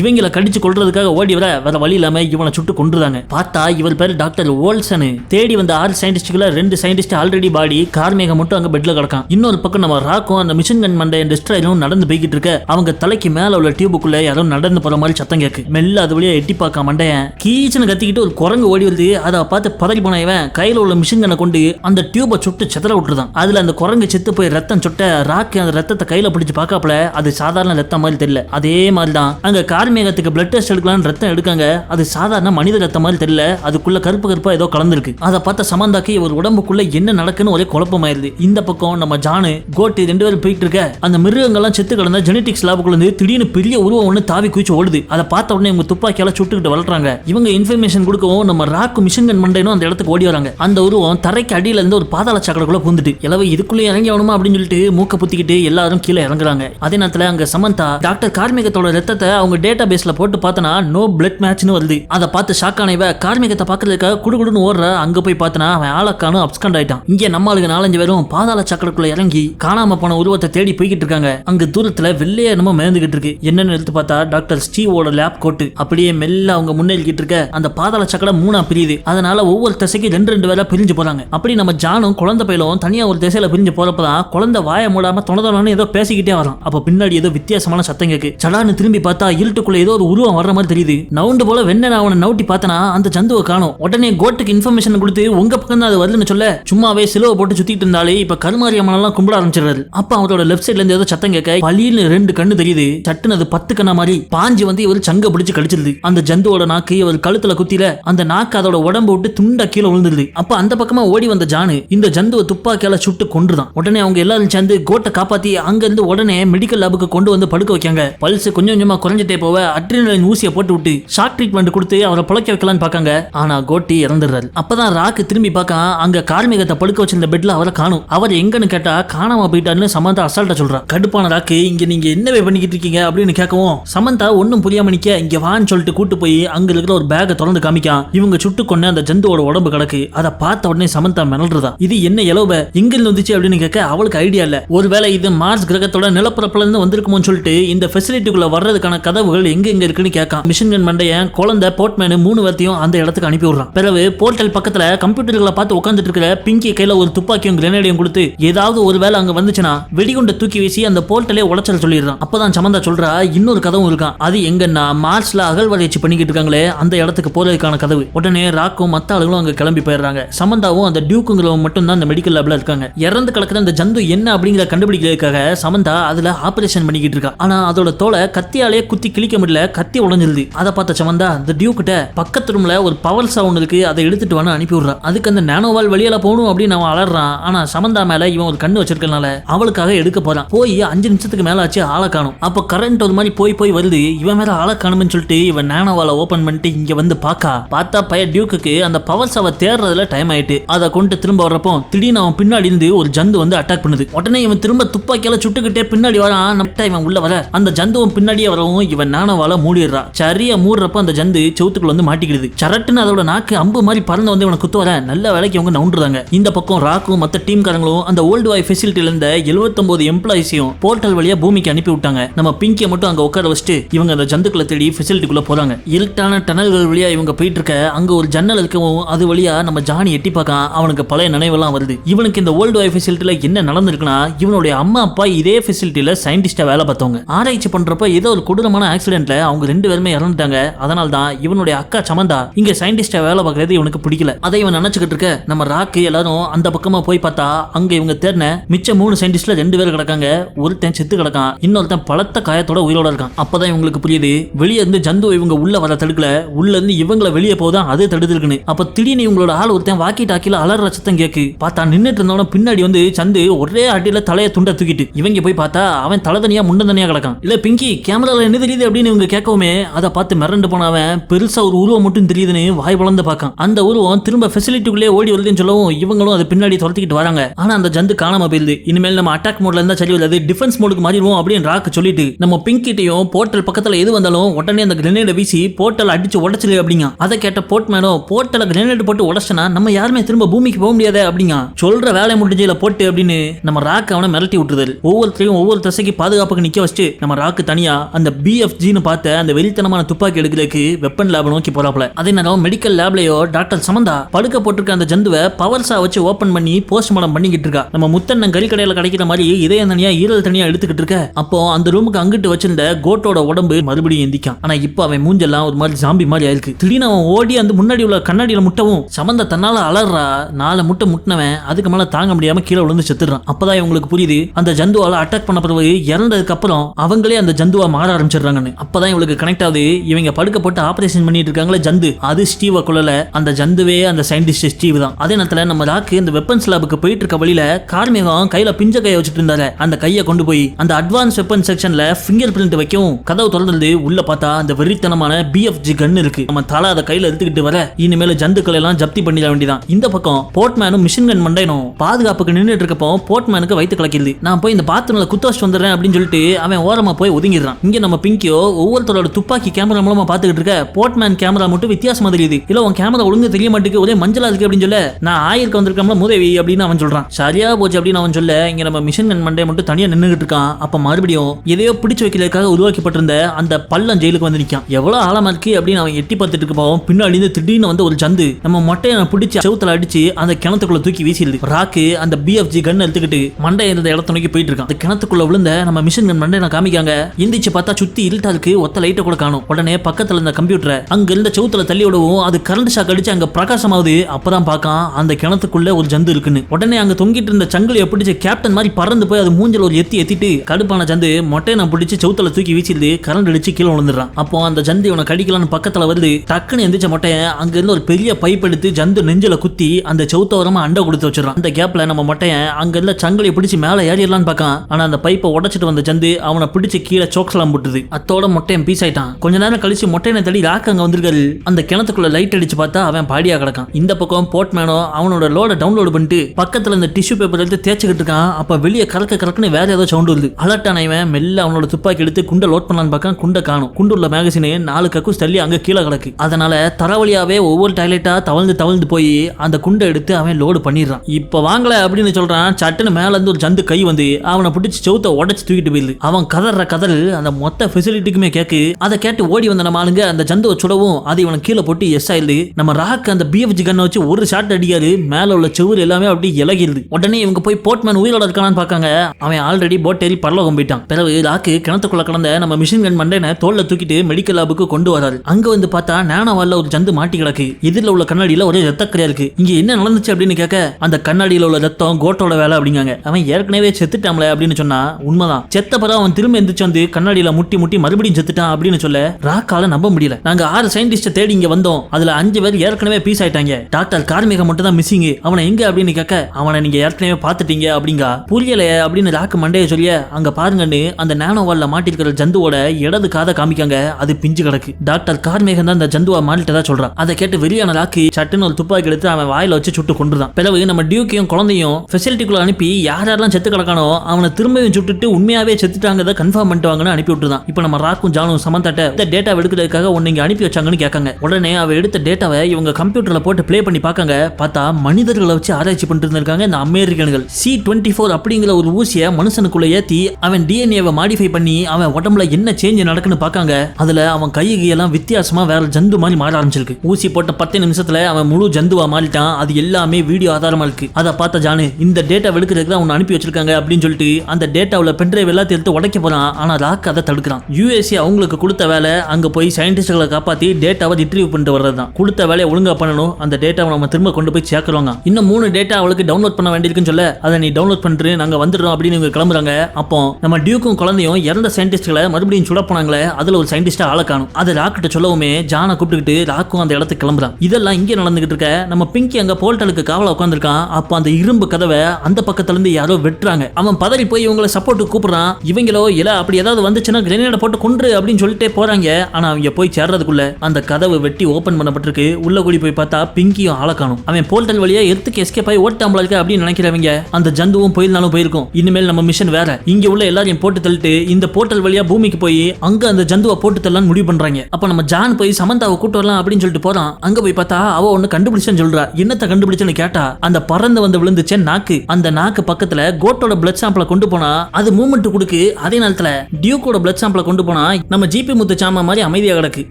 இவங்கள கடிச்சு கொல்றதுக்காக ஓடி வர வேற வழி இல்லாம இவனை சுட்டு கொன்றுதாங்க பார்த்தா இவர் பேர் டாக்டர் ஓல்சன். தேடி வந்த ஆறு சயின்டிஸ்டுகள ரெண்டு சயின்டிஸ்ட் ஆல்ரெடி பாடி கார்மேகம் மட்டும் அங்க பெட்ல கிடக்கான். இன்னொரு பக்கம் நம்ம ராக்கும் அந்த மிஷின் கன் மண்டை டிஸ்ட்ராயிலும் நடந்து போய்கிட்டு இருக்க. அவங்க தலைக்கு மேல உள்ள டியூபுக்குள்ள யாரோ நடந்து போற மாதிரி சத்தம் கேக்கு. மெல்ல அது வழியா எட்டி பார்க்க மண்டையன். கீச்சுன்னு கத்திக்கிட்டு ஒரு குரங்கு ஓடி வருது. அதை பார்த்து பதறி போன இவன் கையில உள்ள மிஷின் கண்ணை கொண்டு அந்த டியூபை சுட்டு செதற விட்டுருதான். அதுல அந்த குரங்கு செத்து போய் ரத்தம் சுட்ட ராக்கு அந்த ரத்தத்தை கையில பிடிச்சு பார்க்காப்புல அது சாதாரண ரத்தம் மாதிரி தெரியல. அதே மாதிரி தான் அங்க கார்மேகத்துக்கு பிளட் டெஸ்ட் எடுக்கலாம்னு ரத்தம் எடுக்காங்க. அது சாதாரண மனித ரத்தம் மாதிரி தெரியல. அதுக்குள்ள கருப்பு கருப்பா ஏதோ கலந்துருக்கு. அதை பார்த்த சமந்தாக்கு இவர் உடம்புக்குள்ள என்ன நடக்குன்னு ஒரே குழப்பமாயிருது. இந்த பக்கம் நம்ம ஜானு கோட்டு ரெண்டு பேரும் போயிட்டு இருக்க. அந்த மிருகங்கள்லாம் செத்து கிடந்த ஜெனடிக்ஸ் லேபுக்குள்ள இருந்து திடீர்னு பெரிய உருவம் ஒன்று தாவி குதிச்சு ஓடுது. அதை பார்த்த உடனே இவங்க துப்பாக்கியால சுட்டுக்கிட்டு வளர்றாங்க. இவங்க இன்ஃபர்மேஷன் கொடுக்கவும் நம்ம ராக்கு மிஷின் கன் மண்டைனும் அந்த இடத்துக்கு ஓடி வராங்க. அந்த உருவம் தரைக்கு அடியில இருந்து ஒரு பாதாள சக்கரக்குள்ள பூந்துட்டு இளவு இதுக்குள்ளே இறங்கி ஆகணுமா அப்படின்னு சொல்லிட்டு மூக்க புத்திக்கிட்டு எல்லாரும் கீழே இறங்குறாங்க. அதே நேரத்தில் அங்க சமந்தா டாக்டர் கார்மிகத்தோட ரத்தத்தை அவங்க டேட்டா பேஸ்ல போட்டு பார்த்தனா நோ பிளட் மேட்ச்னு வருது. அதை பார்த்து ஷாக் ஆன இவ கார்மிகத்தை பார்க்கறதுக்காக குடுகுடுன்னு ஓடுற. அங்க போய் பார்த்தனா அவன் ஆளக்கானும் அப்ஸ்கண்ட் ஆயிட்டான். இங்க நம்ம ஆளுங்க நாலஞ்சு பேரும் பாதாள சக்கரக்குள்ள இறங்கி காணாம போன உருவத்தை தேடி போய்கிட்டு இருக்காங்க. அங்க தூரத்துல வெள்ளையே நம்ம மேந்துகிட்டு இருக்கு. என்னன்னு எடுத்து பார்த்தா டாக்டர் ஸ்டீவோட லேப் கோட்டு அப்படியே மெல்ல அவங்க முன்னேறிக்கிட்டு இருக்க அந்த பாதாள சக்கரம் மூணா பிரியுது. அதனால ஒவ்வொரு திசைக்கு ரெண்டு ரெண்டு வேலை பிரிஞ்சு போறாங்க. அப்படி நம்ம ஜானும் குழந்தை பையிலும் தனியா ஒரு திசையில பிரிஞ்சு போறப்பதான் குழந்தை வாய மூடாம தொணதொணன்னு ஏதோ பேசிக்கிட்டே வரும் அப்ப பின்னாடி ஏதோ வித்தியாசமான சத்தம் கேக்கு. சடான்னு திரும்பி பார்த்தா இருட்டுக்குள்ள ஏதோ ஒரு உருவம் வர்ற மாதிரி தெரியுது. நவுண்டு போல வெண்ணன் நான் அவனை நவுட்டி பார்த்தனா அந்த சந்துவை காணும். உடனே கோட்டுக்கு இன்ஃபர்மேஷன் கொடுத்து உங்க பக்கம் தான் அது வருதுன்னு சொல்ல. சும்மாவே சிலுவை போட்டு சுத்திட்டு இருந்தாலே இப்ப கருமாரி அம்மனெல்லாம் கும்பிட ஆரம்பிச்சிடுறாரு. அப்ப அவரோட லெஃப்ட் சைட்ல இருந்து ஏதோ சத்தம் கேட்க பலின்னு ரெண்டு கண்ணு தெரியுது. சட்டுன்னு அது பத்து கண்ணா மாதிரி பாஞ்சு வந்து இவர் சங்க பிடிச்சு கடிச்சிருது. அந்த ஜந்துவோட நாக்கு இவர் கழுத்துல குத்தில அந்த நாக்கு அதோட உடம்பு விட்டு துண்டா கீழே விழுந்துருது. அப்ப அந்த பக்கமா ஓடி வந்த ஜானு இந்த ஜந்துவை துப்பாக்கியால சுட்டு கொன்றுதான். உடனே அவங்க எல்லாரும் சேர்ந்து கோட்டை காப்பாத்தி அங்க இருந்து உடனே மெடிக்கல் லேபுக்கு கொண்டு வந்து படுக்க வைக்காங்க. பல்ஸ் கொஞ்சம் கொஞ்சமா குறைஞ்சிட்டே போக அட்ரினலின் ஊசியை போட்டு விட்டு ஷாக் ட்ரீட்மெண்ட் கொடுத்து அவரை புழைக்க வைக்கலாம்னு பார்க்காங்க. ஆனா கோட்டி இறந்துடுறாரு. அப்பதான் ராக்கு திரும்பி பார்க்க அங்க கார்மிகத்தை படுக்க வச்சிருந்த பெட்ல அவரை காணும். அவர் எங்கன்னு கேட்டா காணாம போயிட்டாருன்னு சமந்தா அசால்ட்டா சொல்றா. கடுப்பான ராக்கு இங்க நீங்க என்னவே பண்ணிக்கிட்டு இருக்கீங்க? அப்படின்னு கேட்கவும் சமந்தா ஒன்னும் புரியாம நிக்க இங்க வான்னு சொல்லிட்டு கூட்டு போய் அங்க இருக்கிற ஒரு பேக்கை திறந்து காமிக்கான். இவங்க சுட்டு கொண்டு அந்த ஜந்துவோட உடம்பு கிடக்கு. அதை பார்த்த உடனே சமந்தா மிளல்றதா இது என்ன இலவ? எங்க இருந்துச்சு வந்துச்சு? அப்படின்னு கேட்க அவளுக்கு ஐடியா இல்ல. ஒருவேளை இது மார்ஸ் கிரகத்தோட நிலப்பரப்புல இருந்து இருக்குமோன்னு சொல்லிட்டு இந்த ஃபெசிலிட்டிக்குள்ள வர்றதுக்கான கதவுகள் எங்க எங்க இருக்குன்னு கேட்கான். மிஷின் கன் மண்டையன் குழந்தை போர்ட்மேனு மூணு பேர்த்தையும் அந்த இடத்துக்கு அனுப்பி விடுறான். பிறகு போர்ட்டல் பக்கத்துல கம்ப்யூட்டர்களை பார்த்து உட்காந்துட்டு இருக்கிற பிங்கி கையில ஒரு துப்பாக்கியும் கிரனேடையும் கொடுத்து ஏதாவது ஒரு வேலை அங்க வந்துச்சுன்னா வெடிகுண்டை தூக்கி வீசி அந்த போர்ட்டலே உடச்சல் சொல்லிடுறான். அப்பதான் சமந்தா சொல்றா இன்னொரு கதவும் இருக்கான் அது எங்கன்னா மார்ச்ல அகழ்வாராய்ச்சி பண்ணிக்கிட்டு இருக்காங்களே அந்த இடத்துக்கு போறதுக்கான கதவு. உடனே ராக்கும் மத்த ஆளுங்களும் அங்க கிளம்பி போயிடுறாங்க. சமந்தாவும் அந்த டியூக்குங்கிறவங்க மட்டும் தான் அந்த மெடிக்கல் லேப்ல இருக்காங்க. இறந்து கிடக்குற அந்த ஜந்து என்ன அப்படிங்கிற கண்டுபிடிக்கிறதுக்காக சமந்தா அதுல ஆபரேஷன் பண்ணிக்கிட்டு இருக்கா. ஆனா அதோட தோலை கத்தியாலே குத்தி கிழிக்க முடியல கத்தி உடைஞ்சிருது. அதை பார்த்த சமந்தா அந்த டியூக்கிட்ட பக்கத்து ரூம்ல ஒரு பவர் சவுண்ட் இருக்கு அதை எடுத்துட்டு வான்னு அனுப்பி விடுறான் அதுக்கு அந்த நானோவால் வெளியில போகணும் அப்படின்னு அவன் அலறான். ஆனா சமந்தா மேல இவன் ஒரு கண்ணு வச்சிருக்கனால அவளுக்காக எடுக்க போறான். போய் அஞ்சு நிமிஷத்துக்கு மேல ஆச்சு ஆளை காணும். அப்போ கரண்ட் ஒரு மாதிரி போய் போய் வருது. இவன் மேல ஆளை காணும்னு சொல்லிட்டு இவன் நானோவால ஓபன் பண்ணிட்டு இங்க வந்து பாக்கா பார்த்தா பைய டியூக்குக்கு அந்த பவர் சவை தேடுறதுல டைம் ஆயிட்டு. அதை கொண்டு திரும்ப வர்றப்போ திடீர்னு அவன் பின்னாடி இருந்து ஒரு ஜந்து வந்து அட்டாக் பண்ணுது. உடனே இவன் திரும்ப துப்பாக்கியால சுட்டுக்கிட்டே பின்னாடி வரான். கரெக்டா இவன் உள்ள வர அந்த ஜந்துவும் பின்னாடியே வரவும் இவன் நானவால மூடிடுறா. சரியா மூடுறப்ப அந்த ஜந்து செவுத்துக்குள்ள வந்து மாட்டிக்கிடுது. சரட்டுன்னு அதோட நாக்கு அம்பு மாதிரி பறந்து வந்து இவனை குத்து வர நல்ல வேலைக்கு அவங்க நவுண்டுறாங்க. இந்த பக்கம் ராக்கும் மத்த டீம்காரங்களும் அந்த ஓல்டு வாய் ஃபெசிலிட்டில இருந்த 79 எம்ப்ளாயிஸையும் போர்ட்டல் வழியா பூமிக்கு அனுப்பி விட்டாங்க. நம்ம பிங்கியை மட்டும் அங்க உட்கார வச்சுட்டு இவங்க அந்த ஜந்துக்களை தேடி ஃபெசிலிட்டிக்குள்ள போறாங்க. இருட்டான டனல்கள் வழியா இவங்க போயிட்டு இருக்க அங்க ஒரு ஜன்னல் இருக்கவும் அது வழியா நம்ம ஜானி எட்டி பார்க்கான். அவனுக்கு பழைய நினைவெல்லாம் வருது. இவனுக்கு இந்த ஓல்டு வாய் ஃபெசிலிட்டியில என்ன நடந்திருக்குன்னா இவனுடைய அம்மா அப்பா இதே ஃபெசிலிட்டியில சயின்டிஸ்டா வேலை பார்த்தவங்க. ஆராய்ச்சி பண்றப்ப ஏதோ ஒரு கொடூரமான ஆக்சிடென்ட்ல அவங்க ரெண்டு பேருமே இறந்துட்டாங்க. அதனால தான் இவனுடைய அக்கா சமந்தா இங்க சயின்டிஸ்டா வேலை பார்க்கறது இவனுக்கு பிடிக்கல. அதை இவன் நினைச்சுக்கிட்டு இருக்க நம்ம ராக்கு எல்லாரும் அந்த பக்கமா போய் பார்த்தா அங்க இவங்க தேர்ன மிச்ச மூணு சயின்டிஸ்ட்ல ரெண்டு பேர் கிடக்காங்க. ஒருத்தன் செத்து கிடக்கான் இன்னொருத்தன் பலத்த காயத்தோட உயிரோட இருக்கான். அப்பதான் இவங்களுக்கு புரியுது வெளியே இருந்து ஜந்து இவங்க உள்ள வர தடுக்கல உள்ள இருந்து இவங்கள வெளியே போதான் அது தடுத்துருக்குன்னு. அப்ப திடீர்னு இவங்களோட ஆள் ஒருத்தன் வாக்கி டாக்கில அலற சத்தம் கேக்கு. பார்த்தா நின்னுட்டு இருந்தவன பின்னாடி வந்து சந்து ஒரே அடியில தலைய துண்ட தூக்கிட்டு இவங்க போய் பார்த்தா அவன் தலை தனியாக முண்டன் தனியாக கிடக்கான். இல்லை பிங்கி கேமராவில் என்ன தெரியுது அப்படின்னு இவங்க கேட்கவுமே அதை பார்த்து மிரண்டு போனவன் பெருசாக ஒரு உருவம் மட்டும் தெரியுதுன்னு வாய் வளர்ந்து பார்க்கான். அந்த உருவம் திரும்ப ஃபெசிலிட்டிக்குள்ளே ஓடி வருதுன்னு சொல்லவும் இவங்களும் அதை பின்னாடி துரத்திக்கிட்டு வராங்க. ஆனால் அந்த ஜந்து காணாம போயிடுது இனிமேல் நம்ம அட்டாக் மோட்ல இருந்தால் சரி வராது டிஃபென்ஸ் மோடுக்கு மாறிடுவோம் அப்படின்னு ராக்கு சொல்லிட்டு நம்ம பிங்கிட்டையும் போர்ட்டல் பக்கத்தில் எது வந்தாலும் உடனே அந்த கிரனேடை வீசி போர்ட்டல் அடிச்சு உடச்சிரு அப்படிங்க. அதை கேட்ட போர்ட்மேனோ போர்ட்டலை கிரனேட் போட்டு உடச்சனா நம்ம யாருமே திரும்ப பூமிக்கு போக முடியாது அப்படிங்க. சொல்ற வேலை முடிஞ்சதுல போட்டு அப்படின்னு நம்ம ராக் அவனை மிரட்டி விட்டுருதாரு ஒவ்வொருத்தரையும் ஒவ்வொரு திசைக்கு பாதுகாப்பு பாதுகாப்புக்கு நிக்க வச்சுட்டு நம்ம ராக்கு தனியா அந்த பிஎஃப்ஜின்னு பார்த்த அந்த வெளித்தனமான துப்பாக்கி எடுக்கிறதுக்கு வெப்பன் லேப் நோக்கி போறாப்ல அதே நேரம் மெடிக்கல் லேப்லயோ டாக்டர் சமந்தா? படுக்க போட்டிருக்க அந்த ஜந்துவை பவர்ஸா வச்சு ஓபன் பண்ணி போஸ்ட்மார்டம் பண்ணிக்கிட்டு இருக்கா. நம்ம முத்தண்ணன் கறி கடையில கிடைக்கிற மாதிரி இதயம் தனியா ஈரல் தனியா எடுத்துக்கிட்டு இருக்க. அப்போ அந்த ரூமுக்கு அங்கிட்டு வச்சிருந்த கோட்டோட உடம்பு மறுபடியும் எந்திக்கான். ஆனா இப்போ அவன் மூஞ்செல்லாம் ஒரு மாதிரி ஜாம்பி மாதிரி ஆயிருக்கு. திடீர்னு அவன் ஓடி அந்த முன்னாடி உள்ள கண்ணாடியில முட்டவும் சமந்தா தன்னால அலறா நாலு முட்டை முட்டினவன் அதுக்கு மேல தாங்க முடியாம கீழே விழுந்து செத்துறான் அப்பதான் இவங்களுக்கு புரியுது அந்த ஜந்துவால அட்டாக் பண்ண பிறகு இறந்த அப்புறம் அவங்களே அந்த ஜந்துவா மாற ஆரம்பிச்சிடுறாங்கன்னு. அப்பதான் இவங்களுக்கு கனெக்ட் ஆகுது. இவங்க படுக்க போட்டு ஆபரேஷன் பண்ணிட்டு இருக்காங்களே ஜந்து. அது ஸ்டீவை கொள்ளல அந்த ஜந்துவே அந்த சயின்டிஸ்ட் ஸ்டீவ் தான். அதே நேரத்துல நம்ம ராக்கு இந்த வெப்பன்ஸ் லேபுக்கு போயிட்டு இருக்க வழியில கார்மேகம் கையில பிஞ்ச கையை வச்சுட்டு இருந்தாரு அந்த கையை கொண்டு போய் அந்த அட்வான்ஸ் வெப்பன் செக்ஷன்ல ஃபிங்கர் பிரிண்ட் வைக்கவும் கதவு தொடர்ந்து உள்ள பார்த்தா அந்த வெறித்தனமான பிஎஃப்ஜி கன் இருக்கு. நம்ம தலை அதை கையில எடுத்துக்கிட்டு வர இனிமேல் ஜந்துக்களை எல்லாம் ஜப்தி பண்ணிட வேண்டியதான் இந்த பக்கம் போர்ட்மேனும் மிஷின் கன் மண்டைனும் பாதுகாப்புக்கு நின்றுட்டு இருக்கப்போ போர்ட்மேனுக்கு வயிற்று கலக்கிடுது. நான் போய் இந்த பாத்ரூம்ல குத்த வச்சு வந்துடுறேன் அப்படின்னு சொல்லிட்டு அவன் ஓரமா போய் ஒதுங்கிடுறான். இங்க நம்ம பிங்கியோ ஒவ்வொருத்தரோட துப்பாக்கி கேமரா மூலமாக பார்த்துக்கிட்டு இருக்க போர்ட்மேன் கேமரா மட்டும் வித்தியாசமா தெரியுது. இல்ல உன் கேமரா ஒழுங்கு தெரிய மாட்டேங்குது. ஒரே மஞ்சளா இருக்கு அப்படின்னு சொல்ல நான் ஆயிருக்கு வந்திருக்கோம்ல முதவி அப்படின்னு அவன் சொல்றான். சரியா போச்சு அப்படின்னு அவன் சொல்ல இங்க நம்ம மிஷின் கன் மண்டே மட்டும் தனியா நின்னுகிட்டு இருக்கான். அப்போ மறுபடியும் எதையோ பிடிச்சு வைக்கிறதுக்காக உருவாக்கப்பட்டிருந்த அந்த பள்ளம் ஜெயிலுக்கு வந்து நிற்கான் எவ்வளவு ஆழமா இருக்கு அப்படின்னு அவன் எட்டி பார்த்துட்டு இருக்கப்போ பின்னாடி இருந்து திடீர்னு வந்து ஒரு சந்து நம்ம மொட்டையை பிடிச்சி செவுத்துல அடிச்சு அந்த கிணத்துக்குள்ள தூக்கி வீசிடுது. ராக்கு அந்த பிஎஃப்ஜி கன் எடுத்துக்கிட்டு மண்டை இருந்த இடத்த நோக்கி போயிட்டு இருக்கான். அந்த கிணத்துக்குள்ள விழுந்த நம்ம மிஷின் கன் மண்டை நான் காமிக்காங்க. எந்திரிச்சு பார்த்தா சுத்தி இருட்டா இருக்கு. ஒத்த லைட்டை கூட காணும். உடனே பக்கத்துல இருந்த கம்ப்யூட்டரை அங்க இருந்த சவுத்துல தள்ளி விடவும் அது கரண்ட் ஷாக் அடிச்சு அங்க பிரகாசமாவது அப்பதான் பார்க்கான் அந்த கிணத்துக்குள்ள ஒரு ஜந்து இருக்குன்னு. உடனே அங்க தொங்கிட்டு இருந்த சங்கிலியை பிடிச்ச கேப்டன் மாதிரி பறந்து போய் அது மூஞ்சில ஒரு எத்தி எத்திட்டு கடுப்பான ஜந்து மொட்டையை நான் பிடிச்சி செவுத்துல தூக்கி வீசிடுது. கரண்ட் அடிச்சு கீழே விழுந்துடுறான். அப்போ அந்த ஜந்து இவனை கடிக்கலாம்னு பக்கத்துல வருது. டக்குன்னு எந்திரிச்ச மொட்டையை அங்க இருந்து ஒரு பெரிய பைப் எடுத்து ஜந்து நெஞ்சில குத்தி அந்த சவுத்தோரமா அண்டை கொடுத்து வச்சிடறான். அந்த கேப்ல நம்ம மொட்டையை அங்க இருந்த சங்கிலியை பிடிச்சி மேல ஏறிடலாம்னு பார்க்கான். ஆனா அந்த பைப்பை உடச்சிட்டு வந்த ஜந்து அவனை பிடிச்சு கீழே சோக்ஸ்லாம் போட்டுது. அத்தோட மொட்டையன் பீஸ் ஆயிட்டான். கொஞ்ச நேரம் கழிச்சு மொட்டையனை தடி ராக் அங்க வந்திருக்காரு. அந்த கிணத்துக்குள்ள லைட் அடிச்சு பார்த்தா அவன் பாடியா கிடக்கான். இந்த பக்கம் போர்ட்மேனோ அவனோட லோட டவுன்லோட் பண்ணிட்டு பக்கத்துல இந்த டிஷ்யூ பேப்பர் எடுத்து தேய்ச்சிக்கிட்டு இருக்கான். அப்ப வெளியே கறக்க கறக்குன்னு வேற ஏதோ சவுண்ட் வருது. அலர்ட்டான இவன் மெல்ல அவனோட துப்பாக்கி எடுத்து குண்டை லோட் பண்ணலான்னு பார்க்கான் குண்டை காணும். குண்டுள்ள மேகசினு நாலு கக்கூஸ் தள்ளி அங்க கீழே கிடக்கு. அதனால தரவழியாவே ஒவ்வொரு டாய்லெட்டா தவழ்ந்து தவழ்ந்து போய் அந்த குண்டை எடுத்து அவன் லோடு பண்ணிடுறான். இப்ப வாங்கல அப்படின்னு சொல்றான். சட்டுன்னு மேல இருந்து ஒரு ஜந்து கை வந்து அவனை பிடிச்சி செவுத்த உடச்சு தூக்கிட்டு போயிருது அவன் கதற கதல் அந்த மொத்த ஃபெசிலிட்டிக்குமே கேக்கு. அதை கேட்டு ஓடி வந்த நம்ம ஆளுங்க அந்த ஜந்துவை சுடவும் அது இவனை கீழே போட்டு எஸ் ஆயிடுது நம்ம ராக் அந்த பிஎஃப்ஜி கண்ணை வச்சு ஒரு ஷாட் அடிக்காது மேல உள்ள செவ்வறு எல்லாமே அப்படியே இலகிடுது. உடனே இவங்க போய் போட்மேன் உயிரோட இருக்கானான்னு பார்க்காங்க. அவன் ஆல்ரெடி போட் ஏறி பரலோகம் போயிட்டான். பிறகு ராக்கு கிணத்துக்குள்ள கடந்த நம்ம மிஷின் கன் மண்டேனை தோல்ல தூக்கிட்டு மெடிக்கல் லேபுக்கு கொண்டு வராரு. அங்க வந்து பார்த்தா நானவால்ல ஒரு ஜந்து மாட்டி கிடக்கு. எதிரில் உள்ள கண்ணாடியில ஒரே ரத்தக்கரையா இருக்கு. இங்க என்ன நடந்துச்சு அப்படின்னு கேட்க அந்த கண்ணாடியில உள்ள ரத்தம் கோட்டோட வேலை அப்படிங்காங்க. அவன் ஏற்கனவே செத்துட்டாம்ல அப்படின்னு சொன்னா உண்மைதான். செத்தப்பதான் அவன் திரும்ப எந்திரிச்சு வந்து கண்ணாடியில முட்டி முட்டி மறுபடியும் செத்துட்டான் அப்படின்னு சொல்ல ராக்கால நம்ப முடியல. நாங்க ஆறு சயின்டிஸ்ட தேடி இங்க வந்தோம். அதுல அஞ்சு பேர் ஏற்கனவே பீஸ் ஆயிட்டாங்க. டாக்டர் கார்மிக மட்டும் தான் மிஸ்ஸிங் அவனை எங்க அப்படின்னு கேட்க அவனை நீங்க ஏற்கனவே பாத்துட்டீங்க அப்படிங்க. புரியல அப்படின்னு ராக்கு மண்டைய சொல்லிய அங்க பாருங்கன்னு அந்த நானோவால்ல மாட்டிருக்கிற ஜந்துவோட இடது காதை காமிக்காங்க. அது பிஞ்சு கிடக்கு. டாக்டர் கார்மேகன் தான் அந்த ஜந்துவா மாறிட்டதா சொல்றான் அதை கேட்டு வெளியான ராக்கு சட்டுன்னு ஒரு துப்பாக்கி எடுத்து அவன் வாயில வச்சு சுட்டு கொண்டுதான் பிறகு நம்ம டியூக்கையும் குழந்தையும் ஃபெசிலிட்டிக்குள்ள அனுப்பி யார் யாரெல்லாம் செத்து கிடக்கானோ அவனை திரும்பவும் சுட்டுட்டு உண்மையாவே செத்துட்டாங்க கன்ஃபார்ம் பண்ணிட்டு வாங்கன்னு அனுப்பி விட்டுருந்தான் இப்போ நம்ம ராக்கும் ஜானும் சமந்தாட்ட இந்த டேட்டா எடுக்கிறதுக்காக ஒன்னு இங்க அனுப்பி வச்சாங்கன்னு கேட்காங்க. உடனே அவ எடுத்த டேட்டாவை இவங்க கம்ப்யூட்டர்ல போட்டு ப்ளே பண்ணி பார்க்காங்க. பார்த்தா மனிதர்களை வச்சு ஆராய்ச்சி பண்ணிட்டு இருந்திருக்காங்க இந்த அமெரிக்கன்கள். சி டுவெண்ட்டி ஃபோர் அப்படிங்கிற ஒரு ஊசியை மனுஷனுக்குள்ள ஏத்தி அவன் டிஎன்ஏவை மாடிஃபை பண்ணி அவன் உடம்புல என்ன சேஞ்ச் நடக்குன்னு பார்க்காங்க. அதுல அவன் கை கையெல்லாம் வித்தியாசமா வேற ஜந்து மாதிரி மாற ஆரம்பிச்சிருக்கு. ஊசி போட்ட பத்து நிமிஷத்துல அவன் முழு ஜந்துவா மாறிட்டான். அது எல்லாமே வீடியோ ஆதாரமா இருக்கு. அதை பார்த்த ஜானு இந்த டேட்டா எடுக்கிறதுக்கு தான் உன்னை அனுப்பி வச்சிருக்காங்க அப்படின்னு சொல்லிட்டு அந்த டேட்டாவில் பென்ட்ரைவ் எல்லாத்தையும் எடுத்து உடைக்க போகிறான் ஆனால் ராக் அதை தடுக்கிறான். யூஎஸ்ஏ அவங்களுக்கு கொடுத்த வேலை அங்கே போய் சயின்டிஸ்ட்களை காப்பாற்றி டேட்டாவை ரிட்ரீவ் பண்ணிட்டு வர்றது தான் கொடுத்த வேலையை ஒழுங்காக பண்ணணும். அந்த டேட்டாவை நம்ம திரும்ப கொண்டு போய் சேர்க்கிறோங்க இன்னும் மூணு டேட்டா அவளுக்கு டவுன்லோட் பண்ண வேண்டியிருக்குன்னு சொல்ல அதை நீ டவுன்லோட் பண்ணிட்டு நாங்கள் வந்துடுறோம் அப்படின்னு இவங்க கிளம்புறாங்க. அப்போ நம்ம டியூக்கும் குழந்தையும் இறந்த சயின்டிஸ்ட்களை மறுபடியும் சுட போனாங்களே அதில் ஒரு சயின்டிஸ்டா ஆளை காணும். அதை ராக்கிட்ட சொல்லவுமே ஜானை கூப்பிட்டுக்கிட்டு ராக்கும் அந்த இடத்துக்கு கிளம்புறான். இதெல்லாம் இங்கே நடந்துகிட்டு இருக்க நம்ம பிங்கி அங்கே போர்ட்டலுக்கு காவலை உட்காந்துருக்கான் அப்போ அந்த இரும்பு கதவை அந்த பக்கத்துலேருந்து யாரோ வெட்டுறாங்க. அவன் பதறி போய் இவங்களை சப்போர்ட்டு கூப்பிடுறான். இவங்களோ இல்ல அப்படி ஏதாவது வந்துச்சுன்னா கிரனேட போட்டு கொன்று அப்படின்னு சொல்லிட்டே போறாங்க. ஆனா அவங்க போய் சேர்றதுக்குள்ள அந்த கதவு வெட்டி ஓபன் பண்ணப்பட்டிருக்கு. உள்ள கூடி போய் பார்த்தா பிங்கியும் ஆளை காணும் அவன் போர்ட்டல் வழியா எர்த்துக்கு எஸ்கேப் ஆகி ஓட்டாம்பள இருக்க அப்படின்னு நினைக்கிறவங்க. அந்த ஜந்துவும் போயிருந்தாலும் போயிருக்கும். இனிமேல் நம்ம மிஷன் வேற. இங்க உள்ள எல்லாரையும் போட்டு தள்ளிட்டு இந்த போர்ட்டல் வழியா பூமிக்கு போய் அங்க அந்த ஜந்துவை போட்டு தள்ளலாம்னு முடிவு பண்றாங்க. அப்ப நம்ம ஜான் போய் சமந்தாவை கூட்டு வரலாம் அப்படின்னு சொல்லிட்டு போறான். அங்க போய் பார்த்தா அவ ஒண்ணு கண்டுபிடிச்சேன்னு சொல்றா. என்னத்த கண்டுபிடிச்சேன்னு கேட்டா அந்த பறந்து வந்து விழுந்துச்சே நாக்கு. அந்த நாக்கு பக்கத்துல கோட்டோட பிளட் சாம்பிளை கொண்டு போனா அது மூமெண்ட் கொடுக்கு. அதே நேரத்தில் டியூக்கோட பிளட் சாம்பிளை கொண்டு போனா நம்ம ஜிபி முத்து சாமா மாதிரி அமைதியாக கிடக்கு.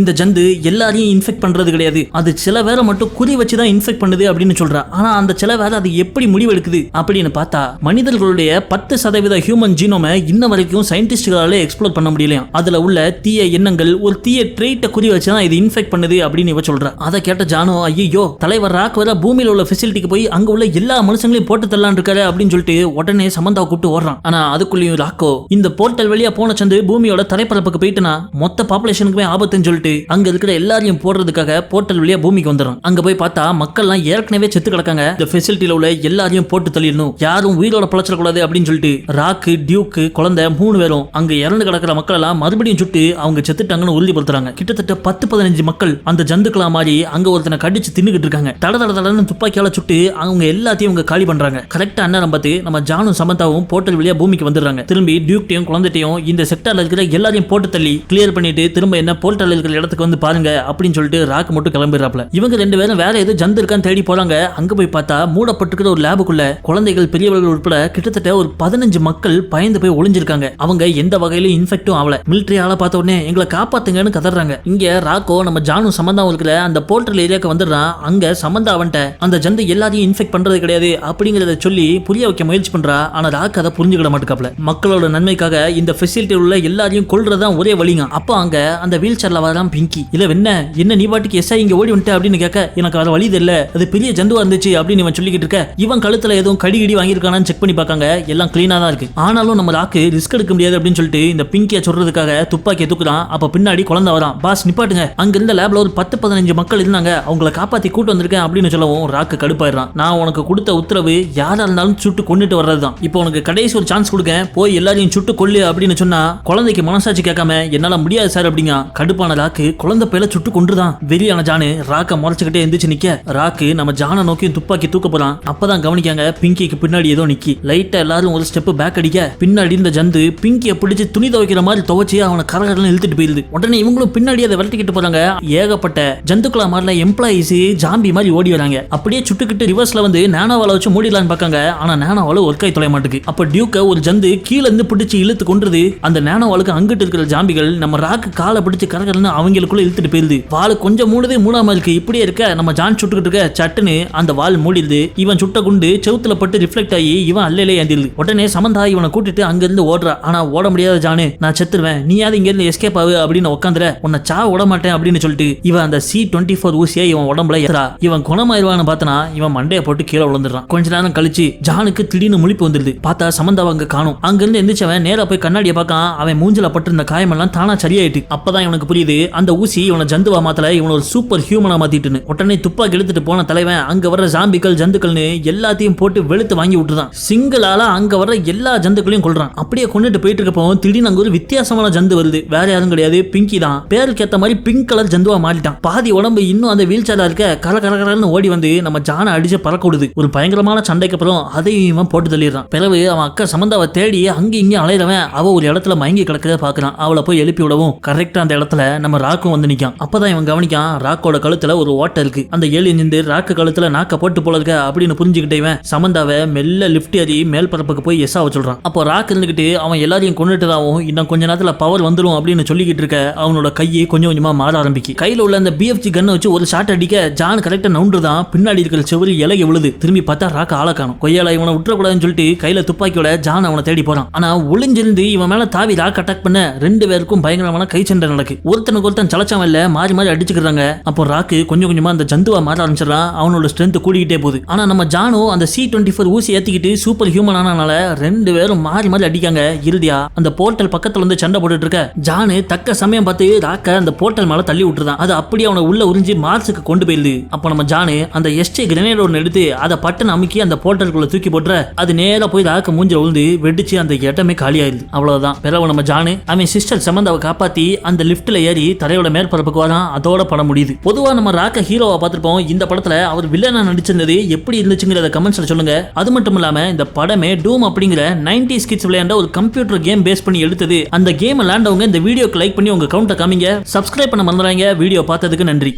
இந்த ஜந்து எல்லாரையும் இன்ஃபெக்ட் பண்றது கிடையாது. அது சில வேற மட்டும் குறி வச்சு தான் இன்ஃபெக்ட் பண்ணுது அப்படின்னு சொல்றா. ஆனா அந்த சில வேற அது எப்படி முடிவெடுக்குது அப்படின்னு பார்த்தா மனிதர்களுடைய பத்து சதவீத ஹியூமன் ஜீனோமை இன்ன வரைக்கும் சயின்டிஸ்டுகளால எக்ஸ்ப்ளோர் பண்ண முடியலையா? அதுல உள்ள தீய எண்ணங்கள் ஒரு தீய ட்ரெயிட்டை குறி வச்சு தான் இது இன்ஃபெக்ட் பண்ணுது அப்படின்னு இவ சொல்றா. அதை கேட்ட ஜானோ ஐயோ தலைவர் ராக் வர பூமியில் உள்ள ஃபெசிலிட்டிக்கு போய் அங்க உள்ள எல்லா மனுஷங்களையும் போட்டு தரலான் இருக்காரு அப்படின்னு சொல்லிட்டு உடனே சமந்தாவை கூப்பிட்டு ஓடுறான். ஆனா அதுக்குள்ளேயும் ராக்கோ இந்த போர்ட்டல் வழியா போன சந்து பூமியோட தரைப்பரப்புக்கு போயிட்டுனா மொத்த பாப்புலேஷனுக்குமே ஆபத்துன்னு சொல்லிட்டு அங்க இருக்கிற எல்லாரையும் போடுறதுக்காக போர்ட்டல் வழியா பூமிக்கு வந்துடும் அங்க போய் பார்த்தா மக்கள்லாம் ஏற்கனவே செத்து கிடக்காங்க. இந்த ஃபெசிலிட்டியில உள்ள எல்லாரையும் போட்டு தள்ளிடணும். யாரும் உயிரோட பழச்சிடக்கூடாது அப்படின்னு சொல்லிட்டு ராக்கு டியூக்கு குழந்தை மூணு பேரும் அங்க இறந்து கிடக்கிற மக்கள் எல்லாம் மறுபடியும் சுட்டு அவங்க செத்துட்டாங்கன்னு உறுதிப்படுத்துறாங்க. கிட்டத்தட்ட பத்து பதினஞ்சு மக்கள் அந்த ஜந்துக்களா மாதிரி அங்க ஒருத்தனை கடிச்சு தின்னுகிட்டு இருக்காங்க. தட தட தடன்னு துப்பாக்கியால சுட்டு அவங்க எல்லாத்தையும் அவங்க காலி பண்றாங்க. கரெக்டா அண்ணன் பார்த்து நம்ம ஜானும் சமந்தாவும் போர்ட்டல் வழியா பூமிக்கு வந்துடுறாங்க. திரும்பி டியூக்டையும் குழந்தைட்டையும் இந்த செக்டர்ல இருக்கிற எல்லாரையும் போட்டு தள்ளி கிளியர் பண்ணிட்டு திரும்ப என்ன போர்ட்டல் இருக்கிற இடத்துக்கு வந்து பாருங்க அப்படின்னு சொல்லிட்டு ராக் மட்டும் கிளம்பிடுறாப்ல இவங்க ரெண்டு பேரும் வேற எதுவும் ஜந்து இருக்கான்னு தேடி போறாங்க. அங்க போய் பார்த்தா மூடப்பட்டிருக்கிற ஒரு லேபுக்குள்ள குழந்தைகள் பெரியவர்கள் உட்பட கிட்டத்தட்ட ஒரு பதினஞ்சு மக்கள் பயந்து போய் ஒளிஞ்சிருக்காங்க. அவங்க எந்த வகையிலும் இன்ஃபெக்டும் ஆகல மிலிட்டரி ஆளை பார்த்த உடனே எங்களை காப்பாத்துங்கன்னு கதறாங்க. இங்க ராக்கோ நம்ம ஜானு சம்பந்தம் இருக்கிற அந்த போல்டர் ஏரியாக்கு வந்துடுறான். அங்க சமந்தா அவன்ட்ட அந்த ஜந்து எல்லாரையும் இன்ஃபெக்ட் பண்றது கிடையாது அப்படிங்கறத சொல்லி புரிய வைக்க முயற்சி பண்றா. ஆனா ராக் அதை புரிஞ்சுக்கிட மாட்டேக்காப்ல மக்களோட நன்மைக்காக இந்த ஃபெசிலிட்டி உள்ள எல்லாரையும் கொள்றதுதான் ஒரே வழிங்க. அப்போ அங்க அந்த வீல் சேர்ல வரான் பிங்கி இல்ல என்ன? என்ன நீ பாட்டுக்கு எஸ்ஐ இங்க ஓடி வந்துட்டு? அப்படின்னு கேட்க எனக்கு வேற வழி தெரியல. அது பெரிய ஜந்துவா இருந்துச்சு அப்படின்னு இவன் சொல்லிக்கிட்டு இருக்க. இவன் கழுத்துல எதுவும் கடி கிடி வாங்கியிருக்கானான்னு செக் பண்ணி பார்க்காங்க. எல்லாம் கிளீனா தான் இருக்கு. ஆனாலும் நம்ம ராக்கு ரிஸ்க் எடுக்க முடியாது அப்படின்னு சொல்லிட்டு இந்த பிங்கியை சொல்றதுக்காக துப்பாக்கியை தூக்குறான். அப்ப பின்னாடி குழந்தை வரான். பாஸ் நிப்பாட்டுங்க. அங்க இருந்த லேப்ல ஒரு பத்து பதினஞ்சு மக்கள் இருந்தாங்க. அவங்கள காப்பாத்தி கூட்டு வந்திருக்கேன் அப்படின்னு சொல்லவும் ராக்கு கடுப்பாயிடுறான். நான் உனக்கு கொடுத்த உத்தரவு யாரா இருந்தாலும் சுட்டு கொண்டுட்டு வர்றதுதான். இப்போ உனக்கு கடைசி ஒரு சான்ஸ் கொடுக்க போய் எல்லாரும் எல்லாரையும் சுட்டு கொல்லு அப்படின்னு சொன்னா குழந்தைக்கு மனசாட்சி கேட்காம என்னால முடியாது சார் அப்படிங்க கடுப்பான ராக்கு குழந்தை பேல சுட்டு கொண்டுதான் வெறியான ஜானு ராக்க முறைச்சுக்கிட்டே எந்திரிச்சு நிக்க. ராக்கு நம்ம ஜானை நோக்கி துப்பாக்கி தூக்க போறான். அப்பதான் கவனிக்காங்க பிங்கிக்கு பின்னாடி ஏதோ நிக்கி. லைட்டா எல்லாரும் ஒரு ஸ்டெப் பேக் அடிக்க. பின்னாடி இந்த ஜந்து பிங்கிய பிடிச்சு துணி துவைக்கிற மாதிரி துவைச்சு அவனை கரகரன்னு இழுத்துட்டு போயிருது. உடனே இவங்களும் பின்னாடி அதை விரட்டிக்கிட்டு போறாங்க. ஏகப்பட்ட ஜந்துக்களா மாதிரில எம்ப்ளாயிஸ் ஜாம்பி மாதிரி ஓடி வராங்க. அப்படியே சுட்டுக்கிட்டு ரிவர்ஸ்ல வந்து நானோவால வச்சு மூடிடலான்னு பாக்காங்க ஆனா நானோவால ஒர்க் ஆகி தொலைய மாட்டுக்கு அப்ப டியூக்க ஒரு ஜந்து கீழே இருந்து பிடிச்சு இழுத்து கொண்டுருது அந்த நானோவாலுக்கு அங்கிட்டு இருக்கிற ஜாம்பிகள் நம்ம ராக்கு காலை பிடிச்சு கரகரன்னு அவங்களுக்குள்ள இழுத்துட்டு போயிருது. வால் கொஞ்சம் மூடுதே மூடாம இருக்கு இப்படியே இருக்க நம்ம ஜான் சுட்டுக்கிட்டு இருக்க சட்டுன்னு அந்த வால் மூடிடுது இவன் சுட்ட குண்டு செவுத்துல பட்டு ரிஃப்ளெக்ட் ஆகி இவன் அல்லையிலே ஏந்திடுது உடனே சமந்தா இவனை கூட்டிட்டு அங்கிருந்து ஓடுறா. ஆனா ஓட முடியாத ஜானு நான் செத்துருவேன். நீயாவது இங்க இருந்து எஸ்கேப் ஆகு அப்படின்னு உட்காந்துற உன்னை சா விட மாட்டேன் அப்படின்னு சொல்லிட்டு இவன் அந்த சி டுவெண்ட்டி ஃபோர் ஊசியை இவன் உடம்புல ஏறா இவன் குணமாயிருவான்னு பார்த்தனா இவன் மண்டையை போட்டு கீழே விழுந்துடுறான். கொஞ்ச நேரம் கழிச்சு ஜானுக்கு திடீர்னு முழிப்பு வந்துருது. பார்த்தா சமந்தாவை அங்க காணும். அங்கிருந்து எந்திரிச்சவன் நேராக போய் கண்ணாடியை பார்க்கான். அவன் மூஞ்சில பட்டிருந்த காயமெல்லாம் தானா சரியாயிட்டு. அப்பதான் இவனுக்கு புரியுது அந்த ஊசி இவனை ஜந்துவா மாத்தல இவனை ஒரு சூப்பர் ஹியூமனா மாத்திட்டுன்னு. உடனே துப்பாக்கி எடுத்துட்டு போன தலைவன் அங்க வர்ற ஜாம்பிகள் ஜந்துக்கள்னு எல்லாத்தையும் போட்டு வெளுத்து வாங்கி விட்டுறான். சிங்கிளால அங்க வர்ற எல்லா ஜந்துக்களையும் கொள்றான் அப்படியே கொண்டுட்டு போயிட்டு இருக்கப்போ திடீர்னு அங்க ஒரு வித்தியாசமான ஜந்து வருது. வேற யாரும் கிடையாது பிங்கி தான். பேருக்கு ஏத்த மாதிரி பிங்க் கலர் ஜந்துவா மாறிட்டான். பாதி உடம்பு இன்னும் அந்த வீல் சேர்ல இருக்க கல கலகலன்னு ஓடி வந்து நம்ம ஜானை அடிச்சு பறக்க விடுது. ஒரு பயங்கரமான சண்டைக்கு அப்புறம் அதையும் இவன் போட்டு தள்ளிடுறான். பிறகு அவன் அக்கா சமந்தாவை தேடி அங்க இங்க அலையிறவன் அவ ஒரு இடத்துல மயங்கி கிடக்கிறத பாக்குறான். அவளை போய் எழுப்பி விடவும் கரெக்டா அந்த இடத்துல நம்ம ராக்கும் வந்து நிக்கான். அப்பதான் இவன் கவனிக்கான் ராக்கோட கழுத்துல ஒரு ஓட்டை இருக்கு. அந்த ஏழு நின்று ராக்கு கழுத்துல நாக்க போட்டு போல இருக்க அப்படின்னு புரிஞ்சுக்கிட்டே இவன் சமந்தாவை மெல்ல லிஃப்ட் ஏறி மேல் பரப்புக்கு போய் எஸ்ஸாவை சொல்றான். அப்போ ராக் இருந்துகிட்டு அவன் எல்லாரையும் கொண்டுட்டதாகவும் இன்னும் கொஞ்ச நேரத்துல பவர் வந்துடும் அப்படின்னு சொல்லிக்கிட்டு இருக்க அவனோட கையை கொஞ்சம் கொஞ்சமா மாற ஆரம்பிக்கு. கையில உள்ள அந்த பிஎஃப்ஜி கன்னை வச்சு ஒரு ஷாட் அடிக்க ஜான் கரெக்டா நவுண்டுதான் பின்னாடி இருக்கிற செவரி இலகி விழுது. திரும்பி பார்த்தா ராக்க ஆள காணும். கொய்யால இவனை விட்டுறக்கூடாதுன்னு சொல்லிட்டு கையில துப்பாக்கியோட ஜான் அவனை தேடி போறான். ஆனா ஒளிஞ்சிருந்து இவன் மேலே தாவி ராக் அட்டாக் பண்ண ரெண்டு பேருக்கும் பயங்கரமான கை சண்டை நடக்கு. ஒருத்தனுக்கு ஒருத்தன் சலச்சவன் இல்ல மாறி மாறி அடிச்சுக்கிறாங்க. அப்போ ராக்கு கொஞ்சம் கொஞ்சமா அந்த ஜந்துவா மாற ஆரம்பிச்சிடறான் அவனோட ஸ்ட்ரென்த் கூடிக்கிட்டே போகுது. ஆனா நம்ம ஜானோ அந்த சி டுவெண்ட்டி ஃபோர் ஊசி ஏத்திக்கிட்டு சூப்பர் ஹியூமன் ஆனால ரெண்டு பேரும் மாறி மாறி அடிக்காங்க. இறுதியா அந்த போர்ட்டல் பக்கத்துல வந்து சண்டை போட்டுட்டு இருக்க ஜானு தக்க சமயம் பார்த்து ராக்க அந்த போர்ட்டல் மேல தள்ளி விட்டுறான். அது அப்படியே அவனை உள்ள உறிஞ்சி மார்ஸுக்கு கொண்டு போயிருது அப்போ நம்ம ஜானு அந்த எஸ்டே கிரனேட் ஒன்று எடுத்து அதை பட்டன் அமுக்கி அந்த போர்ட்டலுக்குள்ள தூக்கி போட்டுற அது நேராக போய் ராக்க மூஞ்ச விழுந்து வெடிச்சு அந்த இடமே காலியாயிருது அவ்வளவுதான். பிறகு நம்ம ஜானு அவன் சிஸ்டர் சமந்தாவை காப்பாத்தி அந்த லிப்ட்ல ஏறி தரையோட மேற்பரப்புக்கு வரான். அதோட படம் முடியுது. பொதுவா நம்ம ராக்க ஹீரோவை பார்த்திருப்போம். இந்த படத்துல அவர் வில்லனா நடிச்சிருந்தது எப்படி இருந்துச்சுங்கிறத கமெண்ட்ஸ்ல சொல்லுங்க. அது மட்டும் இல்லாம இந்த படமே டூம் அப்படிங்கிற 90s கிட்ஸ் விளையாண்ட ஒரு கம்ப்யூட்டர் கேம் பேஸ் பண்ணி எடுத்தது. அந்த கேம் விளையாண்டவங்க இந்த வீடியோக்கு லைக் பண்ணி உங்க கவுண்ட்டை காமிங்க. சப்ஸ்கிரைப் பண்ண மறந்துடாங்க வீடியோ பார்த்ததுக்கு நன்றி.